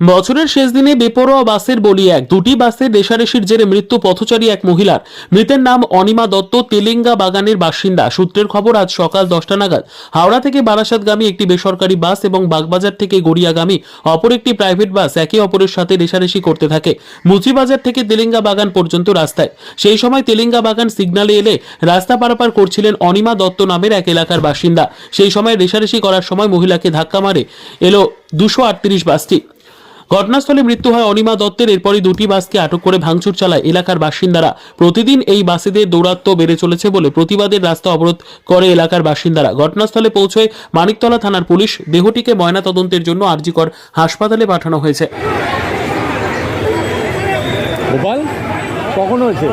বছরের শেষ দিনে বেপরোয়া বাসের বলি এক। দুটি বাসের রেশারেশির জেরে মৃত্যু পথচারী এক মহিলার। মৃতের নাম অনিমা দত্ত, তেলেঙ্গা বাগানের বাসিন্দা। সূত্রের খবর, আজ সকাল দশটা নাগাদ হাওড়া থেকে বারাসাতগামী একটি বেসরকারি বাস এবং বাগবাজার থেকে গড়িয়াগামী অপর একটি প্রাইভেট বাস একে অপরের সাথে রেশারেশি করতে থাকে। মুচিবাজার থেকে তেলেঙ্গা বাগান পর্যন্ত রাস্তায়। সেই সময় তেলেঙ্গা বাগান সিগন্যালে এলে রাস্তা পারাপার করছিলেন অনিমা দত্ত নামের এক এলাকার বাসিন্দা। সেই সময় রেশারেশি করার সময় মহিলাকে ধাক্কা মারে এলো দুশো বাসটি। ঘটনাস্থলে মৃত্যু হয় অনিমা দত্তের। এরপরই দুটি বাসকে আটক করে ভাঙচুর চালায় এলাকার বাসিন্দারা। প্রতিদিন এই বাসেদের দৌরাত্ম্য বেড়ে চলেছে বলে প্রতিবাদের রাস্তা অবরোধ করে এলাকার বাসিন্দারা। ঘটনাস্থলে পৌঁছয় মানিকতলা থানার পুলিশ। দেহটিকে ময়নাতদন্তের জন্য আরজিকর হাসপাতালে পাঠানো হয়েছে। গোপাল কখন হয়েছে?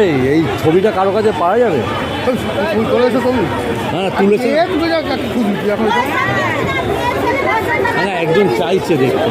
এই এই ছবিটা কারও কাছে পাওয়া যাবে? না তুলেছে। না, একজন চাইছে দেখতে।